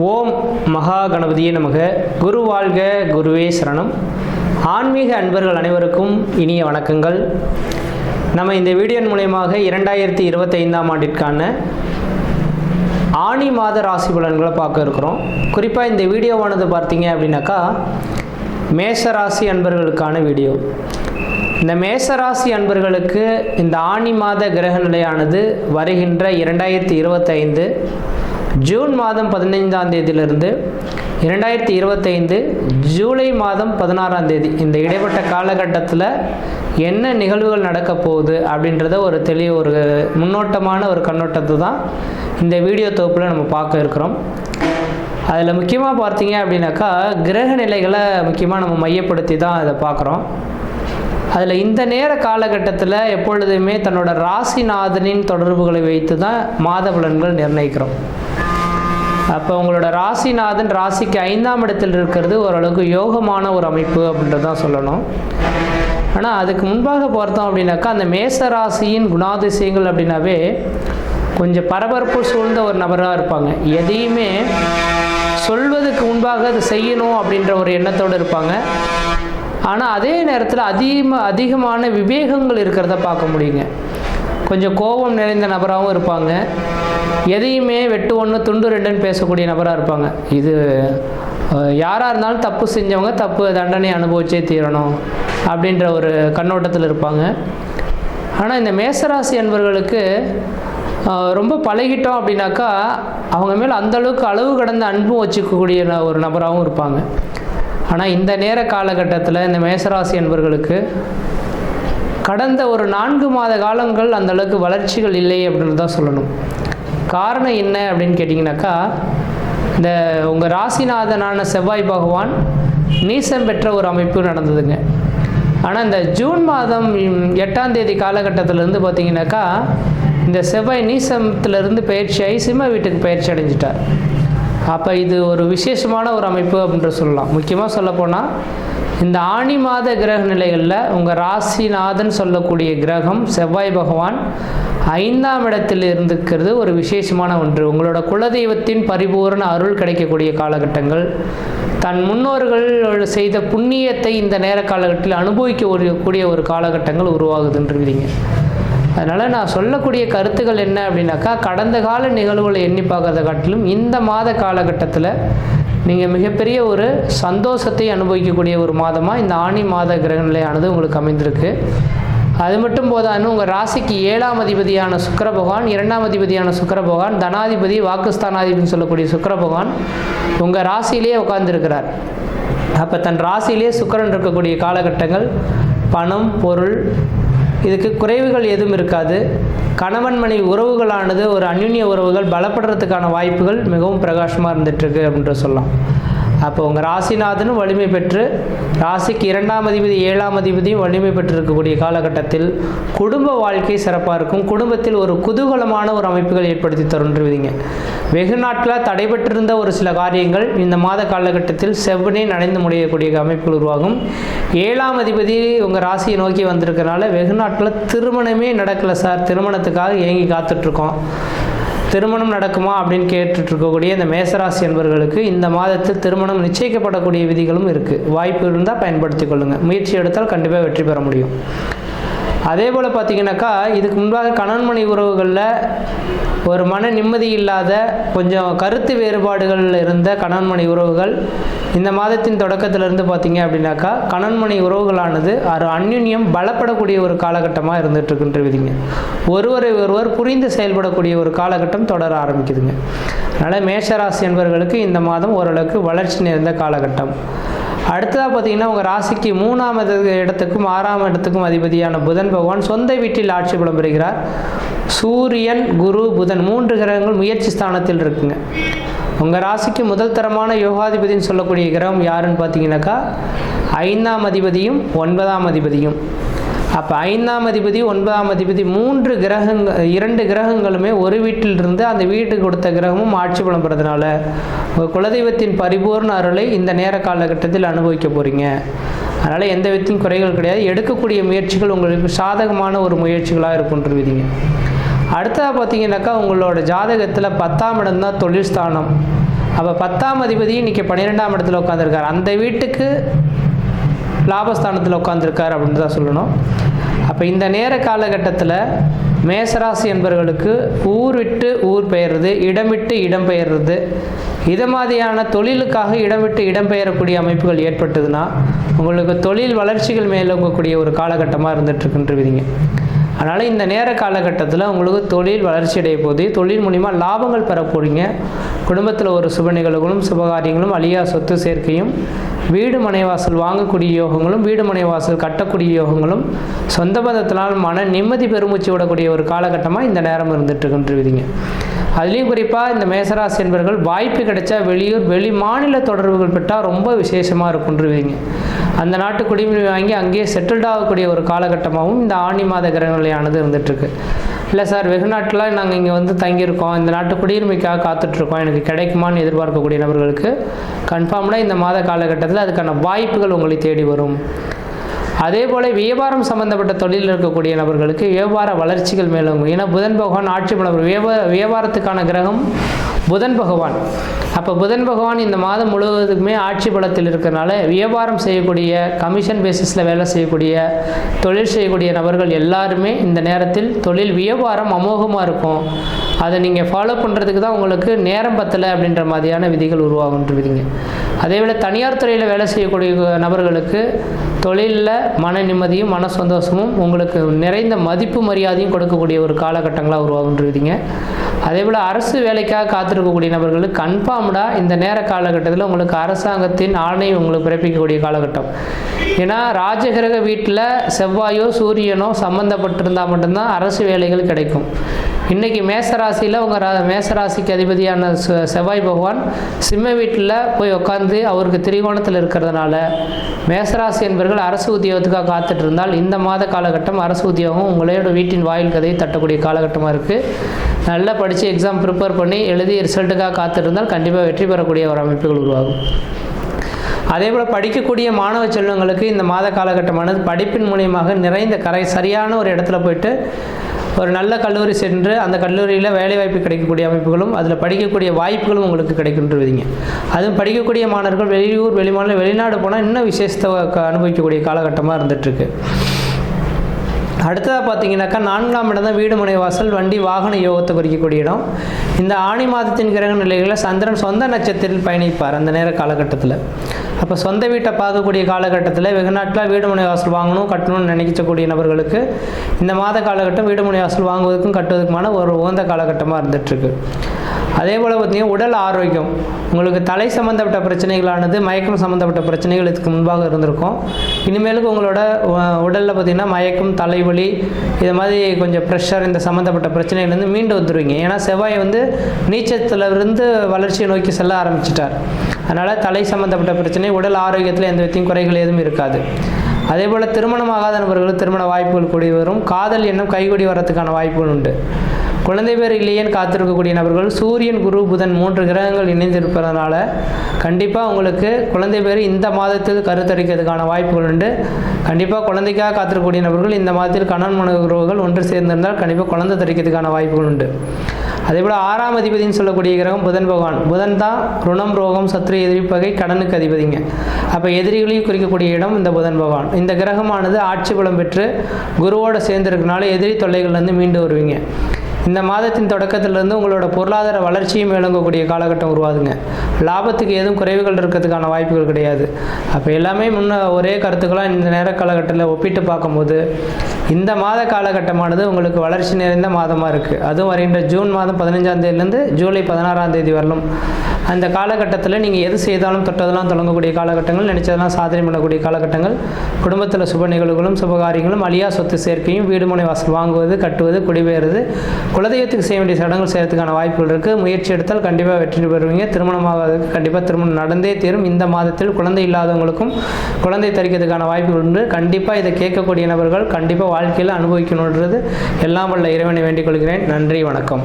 ஓம் மகா கணபதியே நமக. குரு வாழ்க குருவே சரணம். ஆன்மீக அன்பர்கள் அனைவருக்கும் இனிய வணக்கங்கள். நம்ம இந்த வீடியோ மூலயமாக இரண்டாயிரத்தி இருபத்தைந்தாம் ஆண்டிற்கான ஆணி மாத ராசி பலன்களை பார்க்க இருக்கிறோம். குறிப்பாக இந்த வீடியோவானது பார்த்தீங்க அப்படின்னாக்கா மேஷ ராசி அன்பர்களுக்கான வீடியோ. இந்த மேசராசி அன்பர்களுக்கு இந்த ஆணி மாத கிரக நிலையானது வருகின்ற இரண்டாயிரத்தி இருபத்தைந்து ஜூன் மாதம் பதினைந்தாம் தேதியிலிருந்து இரண்டாயிரத்தி இருபத்தைந்து ஜூலை மாதம் பதினாறாம் தேதி. இந்த இடைப்பட்ட காலகட்டத்தில் என்ன நிகழ்வுகள் நடக்க போகுது அப்படின்றத ஒரு தெளிய ஒரு முன்னோட்டமான ஒரு கண்ணோட்டத்தை தான் இந்த வீடியோ தொகுப்பில் நம்ம பார்க்க இருக்கிறோம். அதில் முக்கியமாக பார்த்தீங்க அப்படின்னாக்கா கிரக நிலைகளை முக்கியமாக நம்ம மையப்படுத்தி தான் அதை பார்க்குறோம். அதில் இந்த நேர காலகட்டத்தில் எப்பொழுதுமே தன்னோட ராசிநாதனின் தொடர்புகளை வைத்து தான் மாத பலன்கள் நிர்ணயிக்கிறோம். அப்போ உங்களோட ராசிநாதன் ராசிக்கு ஐந்தாம் இடத்தில் இருக்கிறது ஓரளவுக்கு யோகமான ஒரு அமைப்பு அப்படின்றது தான் சொல்லணும். ஆனால் அதுக்கு முன்பாக பார்த்தோம் அப்படின்னாக்கா அந்த மேச ராசியின் குணாதிசயங்கள் அப்படின்னாவே கொஞ்சம் பரபரப்பு சூழ்ந்த ஒரு நபராக இருப்பாங்க. எதையுமே சொல்வதற்கு முன்பாக அது செய்யணும் அப்படின்ற ஒரு எண்ணத்தோடு இருப்பாங்க. ஆனால் அதே நேரத்தில் அதிகமாக அதிகமான விவேகங்கள் இருக்கிறத பார்க்க முடியுங்க. கொஞ்சம் கோபம் நிறைந்த நபராகவும் இருப்பாங்க. எதையுமே வெட்டு ஒன்று துண்டு ரெண்டுன்னு பேசக்கூடிய நபராக இருப்பாங்க. இது யாராக இருந்தாலும் தப்பு செஞ்சவங்க தப்பு தண்டனை அனுபவிச்சே தீரணும் அப்படின்ற ஒரு கண்ணோட்டத்தில் இருப்பாங்க. ஆனால் இந்த மேசராசி அன்பர்களுக்கு ரொம்ப பழகிட்டோம் அப்படின்னாக்கா அவங்க மேலே அந்தளவுக்கு அளவு கடந்த அன்பும் வச்சுக்கக்கூடிய ஒரு நபராகவும் இருப்பாங்க. ஆனால் இந்த நேர காலகட்டத்தில் இந்த மேசராசி அன்பர்களுக்கு கடந்த ஒரு நான்கு மாத காலங்கள் அந்தளவுக்கு வளர்ச்சிகள் இல்லை அப்படின்னு தான் சொல்லணும். காரணம் என்ன அப்படின்னு கேட்டிங்கனாக்கா இந்த உங்கள் ராசிநாதனான செவ்வாய் பகவான் நீசம் பெற்ற ஒரு அமைப்பு நடந்ததுங்க. ஆனால் இந்த ஜூன் மாதம் எட்டாம் தேதி காலகட்டத்திலேருந்து பார்த்தீங்கன்னாக்கா இந்த செவ்வாய் நீசத்திலிருந்து பயிற்சியாகி சிம்ம வீட்டுக்கு பயிற்சி அடைஞ்சிட்டார். அப்போ இது ஒரு விசேஷமான ஒரு அமைப்பு அப்படின்ற சொல்லலாம். முக்கியமாக சொல்லப்போனால் இந்த ஆணி மாத கிரக நிலைகளில் உங்கள் ராசிநாதன் சொல்லக்கூடிய கிரகம் செவ்வாய் பகவான் ஐந்தாம் இடத்தில் இருந்துக்கிறது ஒரு விசேஷமான ஒன்று. உங்களோட குலதெய்வத்தின் பரிபூரண அருள் கிடைக்கக்கூடிய காலகட்டங்கள். தன் முன்னோர்கள் செய்த புண்ணியத்தை இந்த நேர காலகட்டத்தில் அனுபவிக்க ஒரு- கூடிய ஒரு காலகட்டங்கள் உருவாகுதுன்றீங்க. அதனால் நான் சொல்லக்கூடிய கருத்துக்கள் என்ன அப்படின்னாக்கா கடந்த கால நிகழ்வுகளை எண்ணி பார்க்கறத காட்டிலும் இந்த மாத காலகட்டத்தில் நீங்கள் மிகப்பெரிய ஒரு சந்தோஷத்தை அனுபவிக்கக்கூடிய ஒரு மாதமாக இந்த ஆணி மாத கிரகநிலையானது உங்களுக்கு அமைந்திருக்கு. அது மட்டும் போதான்னு உங்கள் ராசிக்கு ஏழாம் அதிபதியான சுக்கர பகவான் இரண்டாம் அதிபதியான சுக்கர பகவான் தனாதிபதி வாக்குஸ்தானாதிபதினு சொல்லக்கூடிய சுக்கர பகவான் உங்கள் ராசியிலேயே உட்கார்ந்துருக்கிறார். அப்போ தன் ராசியிலே சுக்கிரன் இருக்கக்கூடிய காலகட்டங்கள் பணம் பொருள் இதுக்கு குறைவுகள் எதுவும் இருக்காது. கணவன் மனைவி உறவுகளானது ஒரு அந்யுன்ய உறவுகள் பலப்படுறதுக்கான வாய்ப்புகள் மிகவும் பிரகாசமாக இருந்துகிட்ருக்கு அப்படின்ற சொல்லலாம். அப்போ உங்கள் ராசிநாதனும் வலிமை பெற்று ராசிக்கு இரண்டாம் அதிபதி ஏழாம் அதிபதியும் வலிமை பெற்றிருக்கக்கூடிய காலகட்டத்தில் குடும்ப வாழ்க்கை சிறப்பாக இருக்கும். குடும்பத்தில் ஒரு குதூகலமான ஒரு அமைப்புகள் ஏற்படுத்தி தருன்றுவீங்க வெகு நாட்களாக தடைபட்டிருந்த ஒரு சில காரியங்கள் இந்த மாத காலகட்டத்தில் செவ்வனே நடந்து முடியக்கூடிய அமைப்புகள் உருவாகும். ஏழாம் அதிபதி உங்கள் ராசியை நோக்கி வந்திருக்கிறனால வெகு நாட்களில் திருமணமே நடக்கலை சார். திருமணத்துக்காக ஏங்கி காத்துட்ருக்கோம் திருமணம் நடக்குமா அப்படின்னு கேட்டுட்டு இருக்கக்கூடிய இந்த மேசராசி என்பவர்களுக்கு இந்த மாதத்தில் திருமணம் நிச்சயிக்கப்படக்கூடிய விதிகளும் இருக்குது வாய்ப்பு இருந்தால் பயன்படுத்தி கொள்ளுங்கள் முயற்சி எடுத்தால் கண்டிப்பாக வெற்றி பெற முடியும். அதே போல் பார்த்தீங்கன்னாக்கா இதுக்கு முன்பாக கணவன் உறவுகளில் ஒரு மன நிம்மதி இல்லாத கொஞ்சம் கருத்து வேறுபாடுகள் இருந்த கணவன் உறவுகள் இந்த மாதத்தின் தொடக்கத்திலிருந்து பார்த்தீங்க அப்படின்னாக்கா கணன்மனை உறவுகளானது ஒரு அந்யுன்யம் பலப்படக்கூடிய ஒரு காலகட்டமாக இருந்துட்டு விதிங்க ஒருவரை ஒருவர் புரிந்து செயல்படக்கூடிய ஒரு காலகட்டம் தொடர ஆரம்பிக்குதுங்க. அதனால் மேஷராசி என்பவர்களுக்கு இந்த மாதம் ஓரளவுக்கு வளர்ச்சி நிறைந்த காலகட்டம். அடுத்ததாக பார்த்தீங்கன்னா உங்கள் ராசிக்கு மூணாம் இடத்துக்கும் ஆறாம் இடத்துக்கும் அதிபதியான புதன் பகவான் சொந்த வீட்டில் ஆட்சி பலம் பெறுகிறார் சூரியன் குரு புதன் மூன்று கிரகங்கள் முயற்சி ஸ்தானத்தில் இருக்குங்க. உங்கள் ராசிக்கு முதல் தரமான யோகாதிபதின்னு சொல்லக்கூடிய கிரகம் யாருன்னு பார்த்தீங்கன்னாக்கா ஐந்தாம் அதிபதியும் ஒன்பதாம் அதிபதியும். அப்போ ஐந்தாம் அதிபதி ஒன்பதாம் அதிபதி மூன்று கிரகங்கள் இரண்டு கிரகங்களுமே ஒரு வீட்டில் இருந்து அந்த வீட்டுக்கு கொடுத்த கிரகமும் ஆட்சி பலம் பெறதுனால உங்கள் குலதெய்வத்தின் பரிபூர்ண அருளை இந்த நேர காலகட்டத்தில் அனுபவிக்க போகிறீங்க அதனால் எந்த விதத்தையும் குறைகள் கிடையாது. எடுக்கக்கூடிய முயற்சிகள் உங்களுக்கு சாதகமான ஒரு முயற்சிகளாக இருக்குன்ற விதிங்க அடுத்ததாக பார்த்தீங்கன்னாக்கா உங்களோட ஜாதகத்தில் பத்தாம் இடம் தான் தொழில் ஸ்தானம். அப்போ பத்தாம் அதிபதி இன்றைக்கி பன்னிரெண்டாம் இடத்துல உட்காந்துருக்கார் அந்த வீட்டுக்கு லாபஸ்தானத்தில் உட்காந்துருக்கார் அப்படின்னு தான் சொல்லணும். அப்போ இந்த நேர காலகட்டத்தில் மேசராசி என்பவர்களுக்கு ஊர் விட்டு ஊர் பெயர்றது இடம் விட்டு இடம் பெயர்றது இது மாதிரியான தொழிலுக்காக இடம் விட்டு இடம் பெயரக்கூடிய அமைப்புகள் ஏற்பட்டதுன்னா உங்களுக்கு தொழில் வளர்ச்சிகள் மேலோங்கக்கூடிய ஒரு காலகட்டமாக இருந்துகிட்ருக்குன்றவிதிங்க அதனால் இந்த நேர காலகட்டத்தில் உங்களுக்கு தொழில் வளர்ச்சி அடைய போது தொழில் மூலிமா லாபங்கள் பெற போகிறீங்க குடும்பத்தில் ஒரு சுப நிகழ்வுகளும் சுபகாரியங்களும் அழியா சொத்து சேர்க்கையும் வீடு மனைவாசல் வாங்கக்கூடிய யோகங்களும் வீடு மனைவாசல் கட்டக்கூடிய யோகங்களும் சொந்த பந்தத்தினால் மன நிம்மதி பெருமூச்சு விடக்கூடிய ஒரு காலகட்டமாக இந்த நேரம் இருந்துகிட்ருக்குன்றவிதிங்க அதுலேயும் குறிப்பாக இந்த மேசராசி என்பவர்கள் வாய்ப்பு கிடைச்சா வெளியூர் வெளி மாநில தொடர்புகள் பெற்றால் ரொம்ப விசேஷமாக இருக்குன்றுவீங்க. அந்த நாட்டு குடியுரிமை வாங்கி அங்கேயே செட்டில்ட் ஆகக்கூடிய ஒரு காலகட்டமாகவும் இந்த ஆணி மாத கிரகநிலையானது இருந்துகிட்ருக்கு இல்லை சார் வெகுநாட்டில் நாங்கள் இங்கே வந்து தங்கியிருக்கோம். இந்த நாட்டு குடியுரிமைக்காக காத்துட்ருக்கோம். எனக்கு கிடைக்குமான்னு எதிர்பார்க்கக்கூடிய நபர்களுக்கு கன்ஃபார்ம்டாக இந்த மாத காலகட்டத்தில் அதுக்கான வாய்ப்புகள் உங்களை தேடி வரும். அதே போல் வியாபாரம் சம்பந்தப்பட்ட தொழிலில் இருக்கக்கூடிய நபர்களுக்கு வியாபார வளர்ச்சிகள் மேலோங்கும் ஏன்னா புதன் பகவான் ஆட்சி பலம் வியாபார வியாபாரத்துக்கான கிரகம் புதன் பகவான். அப்போ புதன் பகவான் இந்த மாதம் முழுவதுக்குமே ஆட்சி பலத்தில் இருக்கிறனால வியாபாரம் செய்யக்கூடிய கமிஷன் பேசிஸில் வேலை செய்யக்கூடிய தொழில் செய்யக்கூடிய நபர்கள் எல்லாருமே இந்த நேரத்தில் தொழில் வியாபாரம் அமோகமாக இருக்கும். அதை நீங்கள் ஃபாலோ பண்ணுறதுக்கு தான் உங்களுக்கு நேரம் பத்தலை அப்படின்ற மாதிரியான விதிகள் உருவாகுன்ற விதிங்க அதே போல் தனியார் துறையில் வேலை செய்யக்கூடிய நபர்களுக்கு தொழிலில் மன நிம்மதியும் மன சந்தோஷமும் உங்களுக்கு நிறைந்த மதிப்பு மரியாதையும் கொடுக்கக்கூடிய ஒரு காலகட்டங்களாக உருவாகுன்றிருக்கீங்க. அதே போல் அரசு வேலைக்காக காத்திருக்கக்கூடிய நபர்களுக்கு கன்ஃபார்ம்டாக இந்த நேர காலகட்டத்தில் உங்களுக்கு அரசாங்கத்தின் ஆணை உங்களுக்கு பிறப்பிக்கக்கூடிய காலகட்டம். ஏன்னா ராஜகிரக வீட்டில் செவ்வாயோ சூரியனோ சம்மந்தப்பட்டிருந்தால் மட்டும்தான் அரசு வேலைகள் கிடைக்கும். இன்றைக்கி மேசராசியில் உங்கள் ரா மேசராசிக்கு அதிபதியான செவ்வாய் பகவான் சிம்ம வீட்டில் போய் உட்காந்து அவருக்கு திரிகோணத்தில் இருக்கிறதுனால மேசராசி என்பவர்கள் அரசு உத்தியோகத்துக்காக காத்துட்டு இருந்தால் இந்த மாத காலகட்டம் அரசு உத்தியோகம் உங்களோட வீட்டின் வாயில் கதையை தட்டக்கூடிய காலகட்டமாக இருக்குது நல்லா படித்து எக்ஸாம் ப்ரிப்பேர் பண்ணி எழுதி ரிசல்ட்டுக்காக காத்துட்டு இருந்தால் கண்டிப்பாக வெற்றி பெறக்கூடிய ஒரு அமைப்புகள் உருவாகும். அதே போல் படிக்கக்கூடிய மாணவ செல்வங்களுக்கு இந்த மாத காலகட்டமானது படிப்பின் மூலியமாக நிறைந்த கரை சரியான ஒரு இடத்துல போயிட்டு ஒரு நல்ல கல்லூரி சென்று அந்த கல்லூரியில் வேலைவாய்ப்பு கிடைக்கக்கூடிய அமைப்புகளும் அதில் படிக்கக்கூடிய வாய்ப்புகளும் உங்களுக்கு கிடைக்கின்றதுங்க அதுவும் படிக்கக்கூடிய மாணவர்கள் வெளியூர் வெளிமாநில வெளிநாடு போனால் இன்னும் விசேஷத்தை அனுபவிக்கக்கூடிய காலகட்டமாக இருந்துகிட்ருக்கு அடுத்ததாக பார்த்தீங்கன்னாக்கா நான்காம் இடம் தான் வீடு முனை வாசல் வண்டி வாகன யோகத்தை குறிக்கக்கூடிய இடம். இந்த ஆணி மாதத்தின் கிரக நிலைகளில் சந்திரன் சொந்த நட்சத்திரத்தில் பயணிப்பார் அந்த நேர காலகட்டத்தில். அப்போ சொந்த வீட்டை பார்க்கக்கூடிய காலகட்டத்தில் வெகுநாட்டில் வீடு மனை வாசல் வாங்கணும் கட்டணும்னு நினைக்கக்கூடிய நபர்களுக்கு இந்த மாத காலகட்டம் வீடு மனை வாசல் வாங்குவதற்கும் கட்டுவதற்குமான ஒரு உகந்த காலகட்டமாக இருந்துகிட்ருக்கு அதே போல் பார்த்தீங்கன்னா உடல் ஆரோக்கியம். உங்களுக்கு தலை சம்மந்தப்பட்ட பிரச்சனைகளானது மயக்கம் சம்மந்தப்பட்ட பிரச்சனைகள் இதுக்கு முன்பாக இருந்திருக்கும். இனிமேலுக்கு உங்களோட உடலில் பார்த்தீங்கன்னா மயக்கம் தலைவலி இது மாதிரி கொஞ்சம் ப்ரெஷர் இந்த சம்மந்தப்பட்ட பிரச்சனைகள்லேருந்து மீண்டு வந்துடுவீங்க ஏன்னா செவ்வாய் வந்து நீச்சத்தில் இருந்து வளர்ச்சியை நோக்கி செல்ல ஆரம்பிச்சிட்டார். அதனால் தலை சம்மந்தப்பட்ட பிரச்சனை உடல் ஆரோக்கியத்தில் எந்த வித்தையும் குறைகள் எதுவும் இருக்காது. அதே போல் திருமணம் ஆகாத நபர்களுக்கு திருமண வாய்ப்புகள் கூடி வரும் காதல் எண்ணம் கைகூடி வரத்துக்கான வாய்ப்புகள் உண்டு. குழந்தை பேர் இல்லையேன்னு காத்திருக்கக்கூடிய நபர்கள் சூரியன் குரு புதன் மூன்று கிரகங்கள் இணைந்திருப்பதனால கண்டிப்பாக உங்களுக்கு குழந்தை பேர் இந்த மாதத்தில் கருத்தரிக்கிறதுக்கான வாய்ப்புகள் உண்டு. கண்டிப்பாக குழந்தைக்காக காத்திருக்கக்கூடிய நபர்கள் இந்த மாதத்தில் கணவன் மனைவி ஒன்று சேர்ந்திருந்தால் கண்டிப்பாக குழந்தை தரிக்கிறதுக்கான வாய்ப்புகள் உண்டு. அதே போல் ஆறாம் அதிபதின்னு சொல்லக்கூடிய கிரகம் புதன் பகவான். புதன் தான் ருணம் ரோகம் சத்ரு எதிரிப்பகை கடனுக்கு அதிபதிங்க. அப்போ எதிரிகளையும் குறிக்கக்கூடிய இடம் இந்த புதன் பகவான். இந்த கிரகமானது ஆட்சி பலம் பெற்று குருவோடு சேர்ந்திருக்கனால எதிரி தொல்லைகள்லேருந்து மீண்டு வருவீங்க. இந்த மாதத்தின் தொடக்கத்திலிருந்து உங்களோட பொருளாதார வளர்ச்சியும் விளங்கக்கூடிய காலகட்டம் உருவாதுங்க லாபத்துக்கு எதுவும் குறைவுகள் இருக்கிறதுக்கான வாய்ப்புகள் கிடையாது. அப்போ எல்லாமே முன்ன ஒரே கருத்துக்களாக இந்த நேர காலகட்டத்தில் ஒப்பிட்டு பார்க்கும்போது இந்த மாத காலகட்டமானது உங்களுக்கு வளர்ச்சி நிறைந்த மாதமாக இருக்குது அதுவும் வருகின்ற ஜூன் மாதம் பதினஞ்சாம் தேதியிலேருந்து ஜூலை பதினாறாம் தேதி வரலும் அந்த காலகட்டத்தில் நீங்கள் எது செய்தாலும் தொட்டதெல்லாம் தொடங்கக்கூடிய காலகட்டங்கள் நினச்சதெல்லாம் சாதனை பண்ணக்கூடிய காலகட்டங்கள் குடும்பத்தில் சுப நிகழ்வுகளும் சுபகாரியங்களும் அழியா சொத்து சேர்க்கையும் வீடு முனை வாசல் வாங்குவது கட்டுவது குடிபெயர்வது குலதெய்வத்துக்கு செய்ய வேண்டிய சடங்குகள் செய்யறதுக்கான வாய்ப்புகள் இருக்குது முயற்சி எடுத்தால் கண்டிப்பாக வெற்றி பெறுவீங்க. திருமணமாக திருமணமாவதற்கு கண்டிப்பாக திருமணம் நடந்தே தீரும். இந்த மாதத்தில் குழந்தை இல்லாதவங்களுக்கும் குழந்தை தரிக்கிறதுக்கான வாய்ப்பு உண்டு. கண்டிப்பாக இதை கேட்கக்கூடிய நபர்கள் கண்டிப்பாக வாழ்க்கையில் அனுபவிக்கணுன்றது எல்லாம் வல்ல இறைவனை வேண்டிக் கொள்கிறேன். நன்றி வணக்கம்.